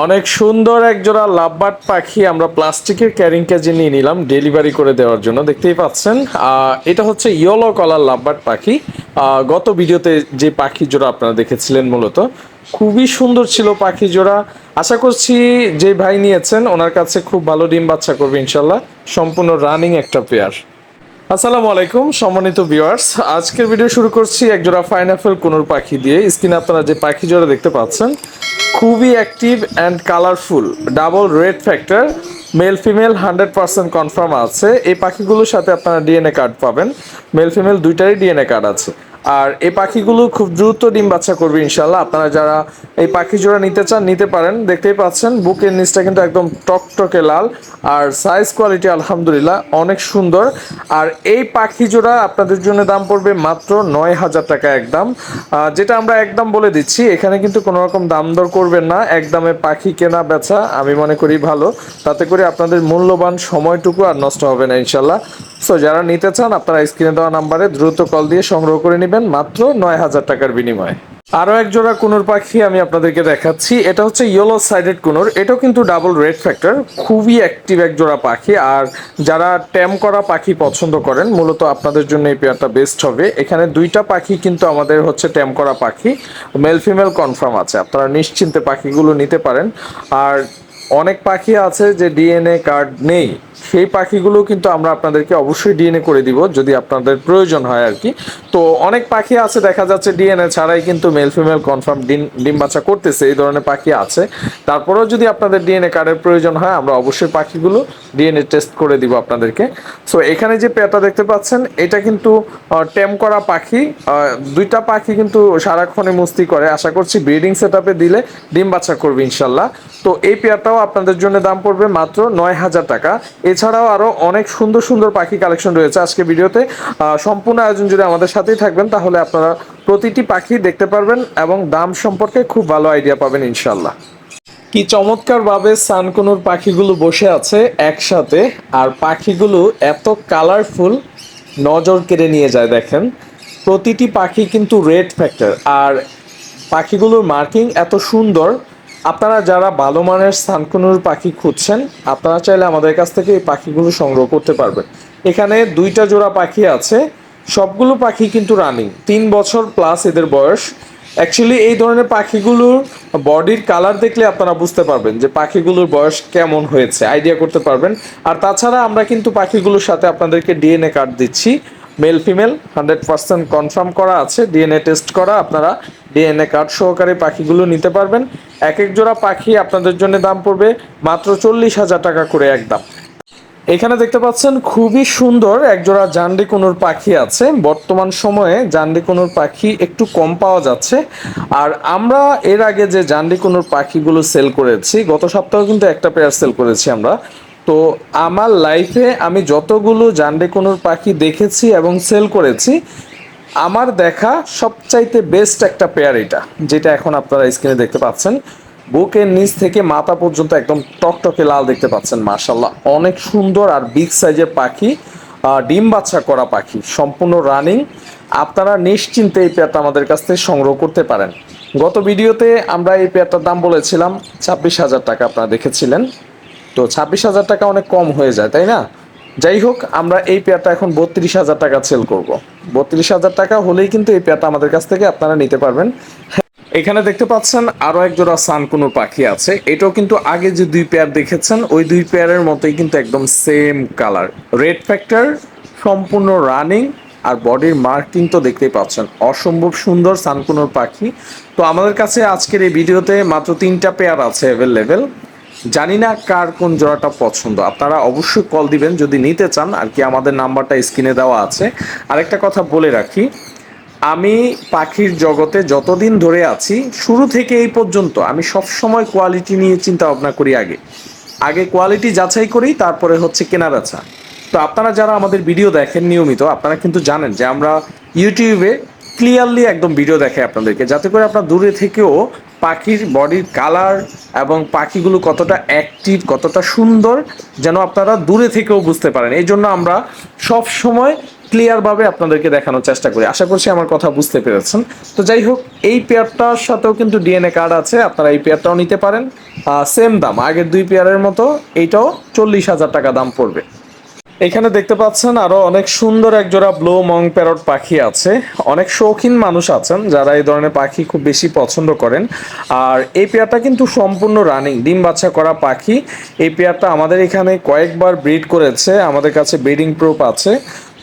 অনেক সুন্দর এক জোড়া লাভবার্ড পাখি আমরা প্লাস্টিকের ক্যারিং কেজে নিয়ে নিলাম ডেলিভারি করে দেওয়ার জন্য, দেখতেই পাচ্ছেন। এটা হচ্ছে ইয়েলো কলার লাভবার্ড পাখি। গত ভিডিওতে যে পাখি জোড়া আপনারা দেখেছিলেন মূলত, খুবই সুন্দর ছিল পাখি জোড়া। আশা করছি যে ভাই নিয়েছেন, ওনার কাছে খুব ভালো ডিম বাচ্চা করবে ইনশাল্লাহ। সম্পূর্ণ রানিং একটা পেয়ার। আসসালামু আলাইকুম, সম্মানিত ভিউয়ার্স। আজকের ভিডিও শুরু করছি একজোড়া পাইনাপেল কোনোর পাখি দিয়ে। স্ক্রিনে আপনারা যে পাখি জোড়া দেখতে পাচ্ছেন খুবই active and colourful double red factor male female hundred percent confirm আছে। এই পাখিগুলোর সাথে আপনারা ডিএনএ কার্ড পাবেন। মেল ফিমেল দুইটারই ডিএনএ কার্ড আছে। আর এই পাখিগুলো খুব দ্রুত ডিম বাচ্চা করবে ইনশাল্লাহ আপনারা যারা এই পাখি জোড়া নিতে চান, নিতে পারেন। দেখতেই পাচ্ছেন, বুকের নিচটা কিন্তু একদম টকটকে লাল। আর সাইজ কোয়ালিটি আলহামদুলিল্লাহ, অনেক সুন্দর। আর এই পাখি জোড়া আপনাদের জন্য দাম পড়বে মাত্র নয় হাজার টাকা একদম। যেটা আমরা একদম বলে দিচ্ছি, এখানে কিন্তু কোনো রকম দাম দর করবেন না। একদমে পাখি কেনা বেচা, আমি মনে করি ভালো। তাতে করে আপনাদের মূল্যবান সময়টুকু আর নষ্ট হবে না ইনশাল্লাহ সো যারা নিতে চান, আপনারা স্ক্রিনে দেওয়া নাম্বারে দ্রুত কল দিয়ে সংগ্রহ করে নেবেন। মাত্র নয় হাজার টাকার বিনিময়ে। আরও এক জোড়া কুনুর পাখি আমি আপনাদেরকে দেখাচ্ছি। এটা হচ্ছে ইয়েলো সাইডেড কুনুর। এটাও কিন্তু ডাবল রেড ফ্যাক্টর খুবই অ্যাক্টিভ এক জোড়া পাখি। আর যারা ট্যাম করা পাখি পছন্দ করেন, মূলত আপনাদের জন্য এই পেয়ারটা বেস্ট হবে। এখানে দুইটা পাখি কিন্তু আমাদের হচ্ছে ট্যাম করা পাখি। মেল ফিমেল কনফার্ম আছে। আপনারা নিশ্চিন্তে পাখিগুলো নিতে পারেন। আর অনেক পাখি আছে যে ডিএনএ কার্ড নেই। সেই পাখিগুলো কিন্তু আমরা আপনাদেরকে অবশ্যই ডিএনএ করে দিব, যদি আপনাদের প্রয়োজন হয় আর কি। তো অনেক পাখি আছে, দেখা যাচ্ছে ডিএনএ ছাড়াই কিন্তু মেল ফিমেল কনফার্ম ডিম ডিম বাচ্চা করতেছে, এই ধরনের পাখি আছে। তারপরেও যদি আপনাদের ডিএনএ কার্ডের প্রয়োজন হয়, আমরা অবশ্যই পাখিগুলো ডিএনএ টেস্ট করে দিব আপনাদেরকে। সো এখানে যে পেয়ারটা দেখতে পাচ্ছেন, এটা কিন্তু টেম করা পাখি। দুইটা পাখি কিন্তু সারাক্ষণে মুস্তি করে। আশা করছি ব্রিডিং সেট দিলে ডিম বাচ্চা করবে ইনশাল্লাহ। তো এই পেয়ারটাও আপনাদের জন্য দাম পড়বে মাত্র নয় হাজার টাকা। এছাড়াও আরও অনেক সুন্দর সুন্দর পাখি কালেকশন রয়েছে আজকে ভিডিওতে। সম্পূর্ণ আয়োজন জুড়ে আমাদের সাথেই থাকবেন, তাহলে আপনারা প্রতিটি পাখি দেখতে পারবেন এবং দাম সম্পর্কে খুব ভালো আইডিয়া পাবেন ইনশাল্লাহ কি চমৎকার ভাবে সানকুনুর পাখিগুলো বসে আছে একসাথে, আর পাখিগুলো এত কালারফুল নজর কেড়ে নিয়ে যায় দেখেন। প্রতিটি পাখি কিন্তু রেড ফ্যাক্টর আর পাখিগুলোর মার্কিং এত সুন্দর আপনারা যারা ভালো মানের সানকুনুর পাখি খুঁজছেন, আপনারা চাইলে আমাদের কাছ থেকে এই পাখিগুলো সংগ্রহ করতে পারবেন। এখানে দুইটা জোড়া পাখি আছে, সবগুলো পাখি কিন্তু রানিং তিন বছর প্লাস এদের বয়স। অ্যাকচুয়ালি এই ধরনের পাখিগুলোর বডির কালার দেখলে আপনারা বুঝতে পারবেন যে পাখিগুলোর বয়স কেমন হয়েছে। আইডিয়া করতে পারবেন। আর তাছাড়া আমরা কিন্তু পাখিগুলোর সাথে আপনাদেরকে ডিএনএ কার্ড দিচ্ছি। Male female hundred percent confirm করা আছে ডিএনএ টেস্ট করা, আপনারা ডিএনএ কার্ড সহকারে পাখিগুলো নিতে পারবেন। এক এক জোড়া পাখি আপনাদের জন্য দাম পড়বে মাত্র চল্লিশ হাজার টাকা করে একদম এখানে দেখতে পাচ্ছেন খুবই সুন্দর একজোড়া জান্ডি কুনুর পাখি আছে। বর্তমান সময়ে জান্ডি কুনুর পাখি একটু কম পাওয়া যাচ্ছে। আর আমরা এর আগে যে জান্ডি কুনুর পাখিগুলো সেল করেছি, গত সপ্তাহে কিন্তু একটা পেয়ার সেল করেছি আমরা। তো আমার লাইফে আমি যতগুলো জান্ডি কুনুর পাখি দেখেছি এবং সেল করেছি, আমার দেখা সবচাইতে বেস্ট একটা পেয়ার এটা, যেটা এখন আপনারা স্ক্রিনে দেখতে পাচ্ছেন। বুকের নিচ থেকে মাথা পর্যন্ত একদম টকটকে লাল দেখতে পাচ্ছেন মার্শাল্লাহ অনেক সুন্দর আর বিগ সাইজের পাখি ডিম বাচ্চা করা পাখি, সম্পূর্ণ রানিং আপনারা নিশ্চিন্তে এই পেয়ারটা আমাদের কাছ থেকে সংগ্রহ করতে পারেন। গত ভিডিওতে আমরা এই পেয়ারটার দাম বলেছিলাম, ছাব্বিশ হাজার টাকা আপনারা দেখেছিলেন। তো ছাব্বিশ হাজার টাকা অনেক কম হয়ে যায়, তাই না? যাই হোক, আমরা এই পেয়ারটা এখন বত্রিশ হাজার টাকা সেল করব। বত্রিশ হাজার টাকা হলেই কিন্তু এই পেয়ারটা আমাদের কাছ থেকে আপনারা নিতে পারবেন। এখানে দেখতে পাচ্ছেন আরও এক জোড়া সানকুনুর পাখি আছে। এটাও কিন্তু আগে যে দুই পেয়ার দেখেছেন, ওই দুই পেয়ারের মতোই কিন্তু একদম সেম কালার রেড ফ্যাক্টর সম্পূর্ণ রানিং আর বডির মার্কিং তো দেখতেই পাচ্ছেন। অসম্ভব সুন্দর সানকুনোর পাখি। তো আমাদের কাছে আজকের এই ভিডিওতে মাত্র তিনটা পেয়ার আছে অ্যাভেলেবেল জানি না কার কোন জোড়াটা পছন্দ। আপনারা অবশ্যই কল দিবেন, যদি নিতে চান, আর কি আমাদের নাম্বারটা স্ক্রিনে দেওয়া আছে। আরেকটা কথা বলে রাখি, আমি পাখির জগতে যতদিন ধরে আছি, শুরু থেকে এই পর্যন্ত আমি সব সময় কোয়ালিটি নিয়ে চিন্তা ভাবনা করি আগে। আগে কোয়ালিটি যাচাই করি, তারপরে হচ্ছে কেনা বেচা তো আপনারা যারা আমাদের ভিডিও দেখেন নিয়মিত, আপনারা কিন্তু জানেন যে আমরা ইউটিউবে ক্লিয়ারলি একদম ভিডিও দেখে আপনাদেরকে। যাতে করে আপনার দূরে থেকেও পাখির বডির কালার এবং পাখিগুলো কতটা অ্যাক্টিভ কতটা সুন্দর যেন আপনারা দূরে থেকেও বুঝতে পারেন। এই জন্য আমরা সব সময় ক্লিয়ারভাবে আপনাদেরকে দেখানোর চেষ্টা করি। আশা করছি আমার কথা বুঝতে পেরেছেন। তো যাই হোক, এই পেয়ারটার সাথেও কিন্তু ডিএনএ কার্ড আছে, আপনারা এই পেয়ারটাও নিতে পারেন। সেম দাম, আগের দুই পেয়ারের মতো এইটাও চল্লিশ হাজার টাকা দাম পড়বে। এখানে দেখতে পাচ্ছেন আরও অনেক সুন্দর এক জোড়া ব্লু মং প্যারট পাখি আছে। অনেক শৌখিন মানুষ আছেন যারা এই ধরনের পাখি খুব বেশি পছন্দ করেন। আর এই পেয়ারটা কিন্তু সম্পূর্ণ রানিং, ডিম বাচ্চা করা পাখি। এই পেয়ারটা আমাদের এখানে কয়েকবার ব্রিড করেছে, আমাদের কাছে ব্রিডিং প্রুফ আছে।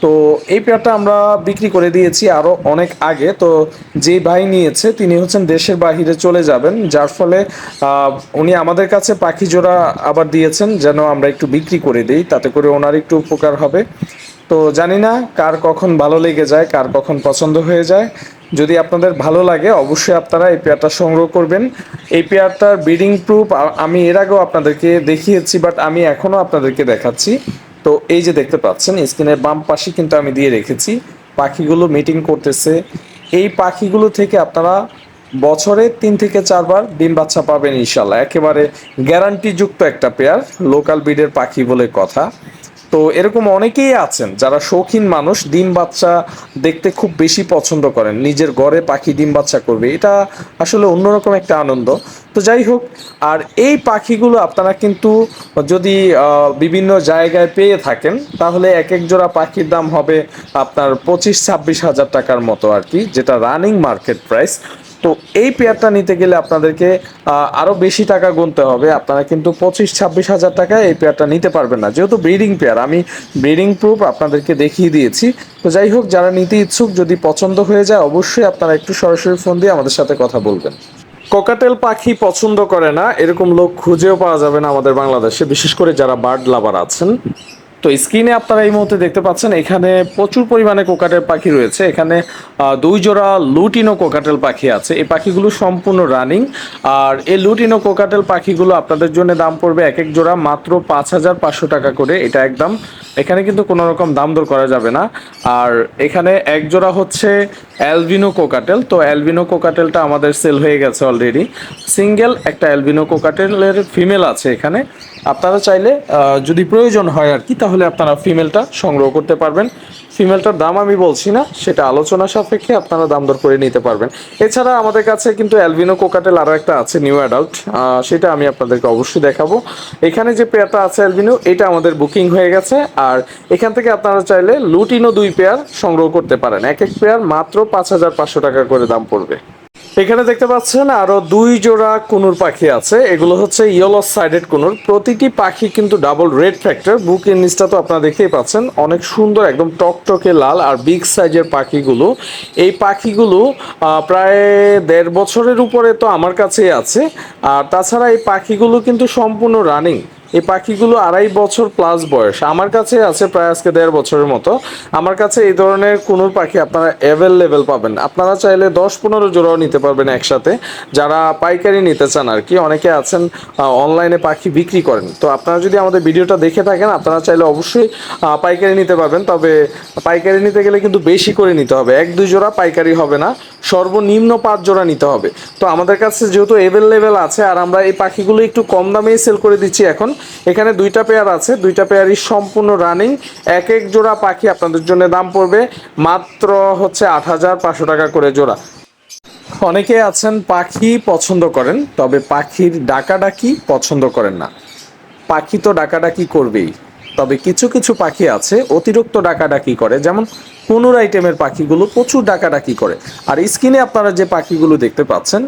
তো এই পেয়ারটা আমরা বিক্রি করে দিয়েছি আরও অনেক আগে। তো যে ভাই নিয়েছে, তিনি হচ্ছেন দেশের বাহিরে চলে যাবেন, যার ফলে উনি আমাদের কাছে পাখি জোড়া আবার দিয়েছেন, যেন আমরা একটু বিক্রি করে দিই, তাতে করে ওনার একটু উপকার হবে। তো জানি না কার কখন ভালো লেগে যায়, কার কখন পছন্দ হয়ে যায়। যদি আপনাদের ভালো লাগে, অবশ্যই আপনারা এই পেয়ারটা সংগ্রহ করবেন। এই পেয়ারটার ব্রিডিং প্রুফ আমি এর আগেও আপনাদেরকে দেখিয়েছি, বাট আমি এখনও আপনাদেরকে দেখাচ্ছি। তো এই যে দেখতে পাচ্ছেন, স্ক্রিনের বাম পাশে কিন্তু আমি দিয়ে রেখেছি। পাখিগুলো মিটিং করতেছে। এই পাখিগুলো থেকে আপনারা বছরে তিন থেকে চারবার ডিম বাচ্চা পাবেন ইনশাল্লাহ। একেবারে গ্যারান্টিযুক্ত একটা পেয়ার লোকাল ব্রিডের পাখি বলে কথা। তো এরকম অনেকেই আছেন যারা শৌখিন মানুষ, ডিম বাচ্চা দেখতে খুব বেশি পছন্দ করেন। নিজের ঘরে পাখি ডিম বাচ্চা করবে, এটা আসলে অন্যরকম একটা আনন্দ। তো যাই হোক, আর এই পাখিগুলো আপনারা কিন্তু যদি বিভিন্ন জায়গায় পেয়ে থাকেন, তাহলে এক এক জোড়া পাখির দাম হবে আপনার পঁচিশ, ছাব্বিশ হাজার টাকার মতো আর কি, যেটা রানিং মার্কেট প্রাইস তো এই পেয়ারটা নিতে গেলে আপনাদেরকে আহ, আরও বেশি টাকা গুনতে হবে। আপনারা কিন্তু পঁচিশ ছাব্বিশ হাজার টাকায় এই পেয়ারটা নিতে পারবেন না। যেহেতু ব্রিডিং পেয়ার আমি ব্রিডিং প্রুফ আপনাদেরকে দেখিয়ে দিয়েছি। তো যাই হোক যারা নিতে ইচ্ছুক যদি পছন্দ হয়ে যায় অবশ্যই আপনারা একটু সরাসরি ফোন দিয়ে আমাদের সাথে কথা বলবেন। কোকাটেল পাখি পছন্দ করে না এরকম লোক খুঁজেও পাওয়া যাবে না আমাদের বাংলাদেশে। বিশেষ করে যারা বার্ড লাভার আছেন। তো স্ক্রিনে আপনারা এই মুহূর্তে দেখতে পাচ্ছেন, এখানে প্রচুর পরিমাণে কোকাটেল পাখি রয়েছে। এখানে দুই জোড়া লুটিনো কোকাটেল পাখি আছে। এই পাখিগুলো সম্পূর্ণ রানিং। আর এই লুটিনো কোকাটেল পাখিগুলো আপনাদের জন্য দাম পড়বে এক এক জোড়া মাত্র পাঁচ হাজার পাঁচশো টাকা করে। এটা একদম, এখানে কিন্তু কোনো রকম দাম দর করা যাবে না। আর এখানে এক জোড়া হচ্ছে অ্যালবিনো কোকাটেল। তো অ্যালবিনো কোকাটেলটা আমাদের সেল হয়ে গেছে অলরেডি। সিঙ্গেল একটা অ্যালবিনো কোকাটেলের ফিমেল আছে এখানে। আপনারা চাইলে যদি প্রয়োজন হয় আর কি তাহলে আপনারা ফিমেলটা সংগ্রহ করতে পারবেন। ফিমেলটার দাম আমি বলছি না, সেটা আলোচনা সাপেক্ষে আপনারা দাম দর করে নিতে পারবেন। এছাড়া আমাদের কাছে কিন্তু অ্যালবিনো, কোকাটেল আরও একটা আছে, নিউ অ্যাডাল্ট। সেটা আমি আপনাদেরকে অবশ্যই দেখাবো। এখানে যে পেয়ারটা আছে অ্যালবিনো, এটা আমাদের বুকিং হয়ে গেছে। আর এখান থেকে আপনারা চাইলে লুটিনো দুই পেয়ার সংগ্রহ করতে পারেন। এক এক পেয়ার মাত্র পাঁচ হাজার পাঁচশো টাকা করে দাম পড়বে। এখানে দেখতে পাচ্ছেন আরও দুই জোড়া কুনুর পাখি আছে। এগুলো হচ্ছে ইয়েলো সাইডেড কুনুর। প্রতিটি পাখি কিন্তু ডাবল রেড ফ্যাক্টর বুকের নিচটা তো আপনারা দেখতেই পাচ্ছেন। অনেক সুন্দর, একদম টকটকে লাল আর বিগ সাইজের পাখিগুলো। এই পাখিগুলো প্রায় দেড় বছরের উপরে তো আমার কাছেই আছে। আর তাছাড়া এই পাখিগুলো কিন্তু সম্পূর্ণ রানিং এই পাখিগুলো আড়াই বছর প্লাস বয়স। আমার কাছে আছে প্রায় আজকে দেড় বছরের মতো। আমার কাছে এই ধরনের কোনো পাখি আপনারা অ্যাভেলেবেল পাবেন আপনারা চাইলে দশ পনেরো জোড়াও নিতে পারবেন একসাথে। যারা পাইকারি নিতে চান আর কি, অনেকে আছেন অনলাইনে পাখি বিক্রি করেন। তো আপনারা যদি আমাদের ভিডিওটা দেখে থাকেন, আপনারা চাইলে অবশ্যই পাইকারি নিতে পারবেন। তবে পাইকারি নিতে গেলে কিন্তু বেশি করে নিতে হবে। এক, দুই জোড়া পাইকারি হবে না। সর্বনিম্ন পাঁচ জোড়া নিতে হবে। তো আমাদের কাছে যেহেতু অ্যাভেলেবেল আছে, আর আমরা এই পাখিগুলো একটু কম দামেই সেল করে দিচ্ছি এখন এখানে দুইটা পেয়ার আছে, দুইটা পেয়ারই সম্পূর্ণ রানিং এক এক জোড়া পাখি আপনাদের জন্য দাম পড়বে মাত্র হচ্ছে আট হাজার পাঁচশো টাকা করে জোড়া। অনেকে আছেন পাখি পছন্দ করেন, তবে পাখির ডাকাডাকি পছন্দ করেন না। পাখি তো ডাকাডাকি করবেই। তবে কিছু কিছু পাখি আছে অতিরিক্ত ডাকাডাকি করে যেমন কোনোর আইটেমের পাখিগুলো প্রচুর ডাকাডাকি করে। আর স্ক্রিনে আপনারা যে পাখিগুলো দেখতে পাচ্ছেন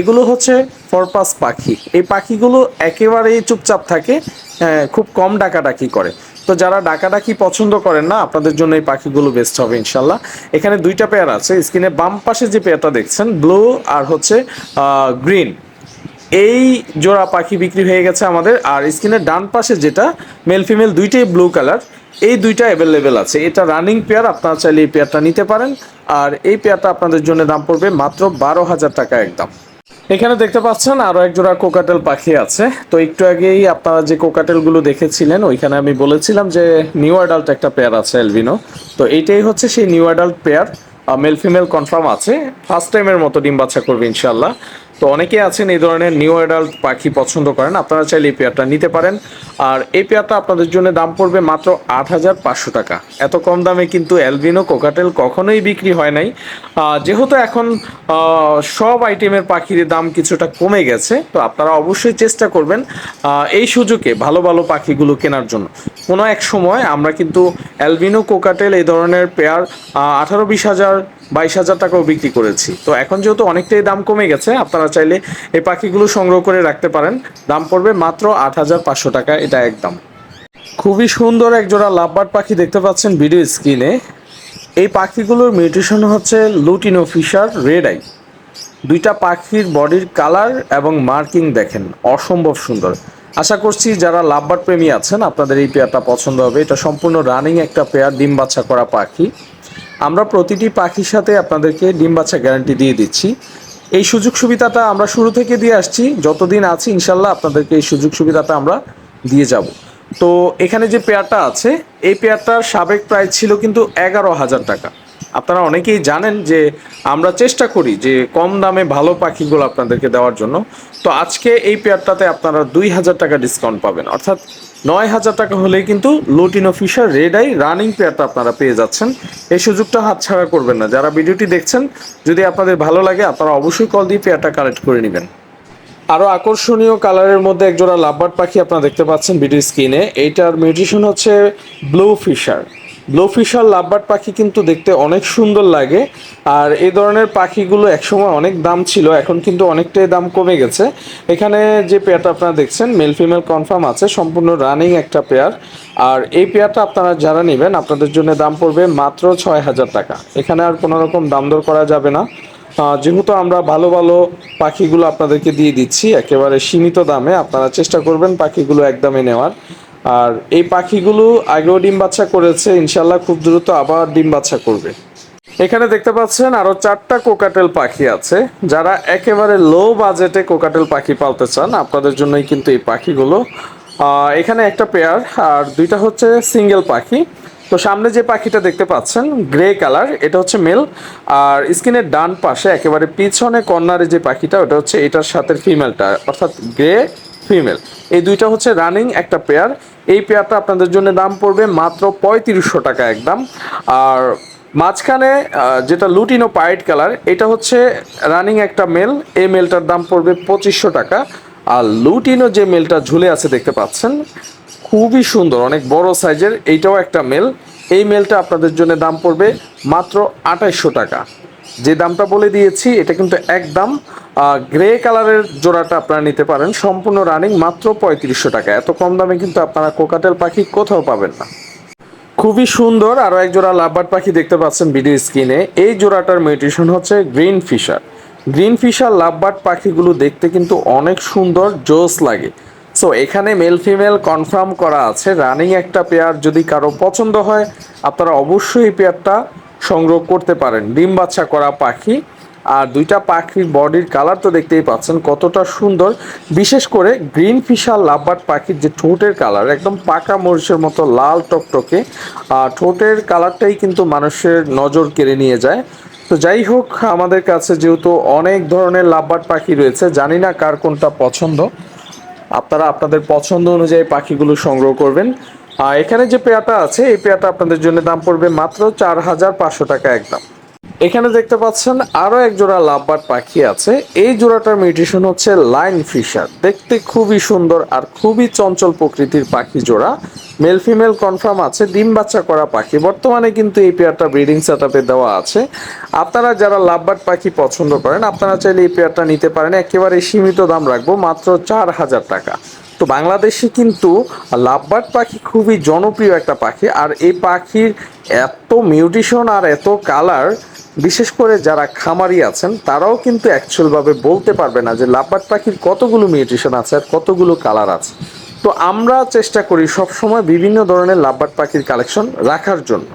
এগুলো হচ্ছে ফরপাস পাখি। এই পাখিগুলো একেবারেই চুপচাপ থাকে হ্যাঁ, খুব কম ডাকাডাকি করে। তো যারা ডাকাডাকি পছন্দ করেন না আপনাদের জন্য এই পাখিগুলো বেস্ট হবে ইনশাল্লাহ। এখানে দুইটা পেয়ার আছে স্ক্রিনে বাম পাশে যে পেয়ারটা দেখছেন ব্লু আর হচ্ছে গ্রিন এই জোড়া পাখি বিক্রি হয়ে গেছে আমাদের, আর স্ক্রিনের ডান পাশে যেটা মেল ফিমেল দুইটাই ব্লু কালার এই দুইটা অ্যাভেলেবেল আছে। এটা রানিং পেয়ার আপনারা চাইলে এই পেয়ারটা নিতে পারেন, আর এই পেয়ারটা আপনাদের জন্য দাম পড়বে মাত্র বারো হাজার টাকা একদম। এখানে দেখতে পাচ্ছেন আরও এক জোড়া কোকাটেল পাখি আছে। তো একটু আগেই আপনারা যে কোকাটেলগুলো দেখেছিলেন, ওইখানে আমি বলেছিলাম যে নিউ অ্যাডাল্ট একটা পেয়ার আছে এলভিনো তো এইটাই হচ্ছে সেই new adult pair male female confirm আছে। ফার্স্ট টাইমের মতো ডিম বাচ্চা করবে ইনশাল্লাহ তো অনেকে আছেন এই ধরনের নিউ অ্যাডাল্ট পাখি পছন্দ করেন। আপনারা চাইলে এই পেয়ারটা নিতে পারেন। আর এই পেয়ারটা আপনাদের জন্য দাম পড়বে মাত্র আট হাজার পাঁচশো টাকা। এত কম দামে কিন্তু অ্যালবিনো কোকাটেল কখনোই বিক্রি হয় নাই। যেহেতু এখন সব আইটেমের পাখির দাম কিছুটা কমে গেছে, তো আপনারা অবশ্যই চেষ্টা করবেন এই সুযোগে ভালো ভালো পাখিগুলো কেনার জন্য। কোনো এক সময় আমরা কিন্তু অ্যালবিনো কোকাটেল এই ধরনের পেয়ার আঠারো, বিশ হাজার বাইশ হাজার টাকাও বিক্রি করেছি। তো এখন যেহেতু অনেকটাই দাম কমে গেছে, আপনারা চাইলে এই পাখিগুলো সংগ্রহ করে রাখতে পারেন। দাম পড়বে মাত্র আট হাজার পাঁচশো টাকা, এটা একদম। খুবই সুন্দর এক জোড়া পাখি দেখতে পাচ্ছেন ভিডিও স্ক্রিনে। এই পাখিগুলোর মিউটেশন হচ্ছে লুটিনো ফিশার রেড আই। দুইটা পাখির বডির কালার এবং মার্কিং দেখেন, অসম্ভব সুন্দর। আশা করছি যারা লাভবার্ড প্রেমী আছেন, আপনাদের এই পেয়ারটা পছন্দ হবে। এটা সম্পূর্ণ রানিং একটা পেয়ার, ডিম বাচ্চা করা পাখি। আমরা প্রতিটি পাখির সাথে আপনাদেরকে ডিম বাচ্চা গ্যারান্টি দিয়ে দিচ্ছি। এই সুযোগ সুবিধাটা আমরা শুরু থেকে দিয়ে আসছি। যতদিন আছি, ইনশাল্লাহ আপনাদেরকে এই সুযোগ সুবিধাটা আমরা দিয়ে যাব। তো এখানে যে পেয়ারটা আছে, এই পেয়ারটার সাবেক প্রাইস ছিল কিন্তু এগারো হাজার টাকা। আপনারা অনেকেই জানেন যে আমরা চেষ্টা করি যে কম দামে ভালো পাখিগুলো আপনাদেরকে দেওয়ার জন্য। তো আজকে এই পেয়ারটাতে আপনারা দুই হাজার টাকা ডিসকাউন্ট পাবেন। অর্থাৎ নয় হাজার টাকা হলেই কিন্তু lutino Fischer red eye running পেয়ারটা আপনারা পেয়ে যাচ্ছেন। এই সুযোগটা হাতছাড়া করবেন না। যারা ভিডিওটি দেখছেন, যদি আপনাদের ভালো লাগে, আপনারা অবশ্যই কল দিয়ে পেয়ারটা কালেক্ট করে নেবেন। আরও আকর্ষণীয় কালারের মধ্যে একজোড়া লাভবার্ড পাখি আপনারা দেখতে পাচ্ছেন ভিডিও স্ক্রিনে। এইটার মিউটিশন হচ্ছে blue Fischer blue Fischer lovebird পাখি কিন্তু দেখতে অনেক সুন্দর লাগে। আর এ ধরনের পাখিগুলো একসময় অনেক দাম ছিল, এখন কিন্তু অনেকটাই দাম কমে গেছে। এখানে যে পেয়ারটা আপনারা দেখছেন মেল ফিমেল কনফার্ম আছে, সম্পূর্ণ রানিং একটা পেয়ার। আর এই পেয়ারটা আপনারা যারা নেবেন, আপনাদের জন্য দাম পড়বে মাত্র ছয় হাজার টাকা। এখানে আর কোনো রকম দাম দর করা যাবে না। যেহেতু আমরা ভালো ভালো পাখিগুলো আপনাদেরকে দিয়ে দিচ্ছি, একেবারে সীমিত দামে, আপনারা চেষ্টা করবেন পাখিগুলো একদমে নেওয়ার। আর এই পাখিগুলো আগেও ডিম বাচ্চা করেছে ইনশাল্লাহ খুব দ্রুত আবার ডিম বাচ্চা করবে। এখানে দেখতে পাচ্ছেন আরও চারটা কোকাটেল পাখি আছে, যারা একেবারে লো বাজেটে কোকাটেল পাখি পালতে চান, আপনাদের জন্যই কিন্তু এই পাখিগুলো। এখানে একটা পেয়ার আর দুইটা হচ্ছে সিঙ্গেল পাখি। তো সামনে যে পাখিটা দেখতে পাচ্ছেন গ্রে কালার এটা হচ্ছে মেল আর স্কিনের ডান পাশে একেবারে পিছনে কর্নারে যে পাখিটা, ওটা হচ্ছে এটার সাথে ফিমেলটা অর্থাৎ গ্রে ফিমেল। এই দুইটা হচ্ছে রানিং একটা পেয়ার। এই পেয়ারটা আপনাদের জন্য দাম পড়বে মাত্র পঁয়ত্রিশশো টাকা একদম। আর মাঝখানে যেটা লুটিনো পাইট কালার, এটা হচ্ছে রানিং একটা মেল। এই মেলটার দাম পড়বে পঁচিশশো টাকা। আর লুটিনো যে মেলটা ঝুলে আছে দেখতে পাচ্ছেন, খুবই সুন্দর, অনেক বড় সাইজের, এইটাও একটা মেল। এই মেলটা আপনাদের জন্য দাম পড়বে মাত্র আঠাইশশো টাকা। যে দামটা বলে দিয়েছি, এটা কিন্তু একদম গ্রে কালারের জোড়াটা আপনারা নিতে পারেন। সম্পূর্ণ রানিং মাত্র পঁয়ত্রিশশো টাকা। এত কম দামে কিন্তু আপনারা কোকাটেল পাখি কোথাও পাবেন না। খুবই সুন্দর আরও এক জোড়া লাভবার্ড পাখি দেখতে পাচ্ছেন ভিডিও স্ক্রিনে। এই জোড়াটার মিউটেশন হচ্ছে green Fischer green Fischer lovebird পাখিগুলো দেখতে কিন্তু অনেক সুন্দর, জোস লাগে। সো এখানে মেল ফিমেল কনফার্ম করা আছে। রানিং একটা পেয়ার যদি কারও পছন্দ হয়, আপনারা অবশ্যই পেয়ারটা সংগ্রহ করতে পারেন। ডিম বাচ্চা করা পাখি আর দুইটা পাখির বডির কালার তো দেখতেই পাচ্ছেন কতটা সুন্দর। বিশেষ করে গ্রিন ফিশার লাভবার্ড পাখির যে ঠোঁটের কালার, একদম পাকা মরিচের মতো লাল টকটকে, আর ঠোঁটের কালারটাই কিন্তু মানুষের নজর কেড়ে নিয়ে যায়। তো যাই হোক, আমাদের কাছে যেহেতু অনেক ধরনের লাভবার্ড পাখি রয়েছে, জানি না কার কোনটা পছন্দ। আপনারা আপনাদের পছন্দ অনুযায়ী পাখিগুলো সংগ্রহ করবেন। এখানে যে পেয়াটা আছে, এই পেয়াটা আপনাদের জন্য দাম পড়বে মাত্র চার হাজার পাঁচশো টাকা একদম। এখানে দেখতে পাচ্ছেন আরও এক জোড়া লাভবার্ড পাখি আছে। এই জোড়াটার মিউটেশন হচ্ছে লাইন ফিশার। দেখতে খুবই সুন্দর আর খুবই চঞ্চল প্রকৃতির পাখি জোড়া। মেল ফিমেল কনফার্ম আছে, ডিম বাচ্চা করা পাখি। বর্তমানে কিন্তু এই পেয়ারটা ব্রিডিং সেট দেওয়া আছে। আপনারা যারা লাভবার্ড পাখি পছন্দ করেন, আপনারা চাইলে এই পেয়ারটা নিতে পারেন। একেবারে সীমিত দাম রাখব, মাত্র চার হাজার টাকা। তো বাংলাদেশে কিন্তু লাভবার্ড পাখি খুবই জনপ্রিয় একটা পাখি, আর এই পাখির এত মিউটিশন আর এত কালার, বিশেষ করে যারা খামারি আছেন, তারাও কিন্তু অ্যাকচুয়ালভাবে বলতে পারবে না যে লাভবার্ড পাখির কতগুলো মিউটিশন আছে আর কতগুলো কালার আছে। তো আমরা চেষ্টা করি সবসময় বিভিন্ন ধরনের লাভবার্ড পাখির কালেকশন রাখার জন্য।